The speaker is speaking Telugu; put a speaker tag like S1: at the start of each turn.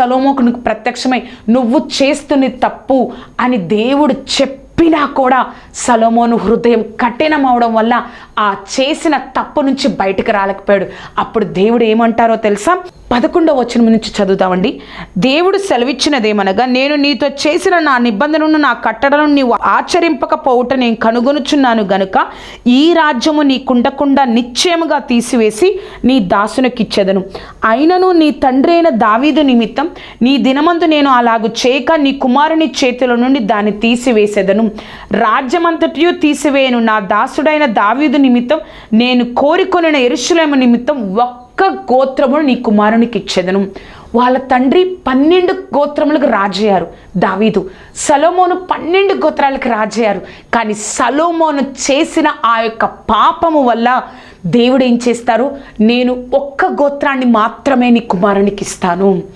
S1: సలోమోకు ప్రత్యక్షమై నువ్వు చేస్తున్న తప్పు అని దేవుడు చెప్పినా కూడా సలోమోను హృదయం కఠినం అవడం వల్ల ఆ చేసిన తప్పు నుంచి బయటకు రాలేకపోయాడు. అప్పుడు దేవుడు ఏమంటారో తెలుసా? పదకొండవ వచనం నుంచి చదువుతామండి దేవుడు సెలవిచ్చినదేమనగా నేను నీతో చేసిన నా నిబంధనను నా కట్టడలను నీవు ఆచరింపకపోవుట నేను కనుగొనుచున్నాను గనుక ఈ రాజ్యము నీకుండకుండా నిశ్చయముగా తీసివేసి నీ దాసునకిచ్చేదను. అయినను నీ తండ్రి అయిన దావీదు నిమిత్తం నీ దినమందు నేను అలాగు చేయక నీ కుమారుని చేతుల నుండి దాన్ని తీసివేసేదను. రాజ్యమంతటియు తీసివేయను. నా దాసుడైన దావీదు నిమిత్తం నేను కోరికొనిన ఎరుషులేము నిమిత్తం ఒక్క గోత్రమును నీ కుమారునికి ఇచ్చేదను. వాళ్ళ తండ్రి పన్నెండు గోత్రములకు రాజయ్యారు దావీదు. సలోమోను పన్నెండు గోత్రాలకు రాజయ్యారు. కానీ సలోమోను చేసిన ఆ యొక్క పాపము వల్ల దేవుడు ఏం చేస్తారు? నేను ఒక్క గోత్రాన్ని మాత్రమే నీ కుమారునికి ఇస్తాను.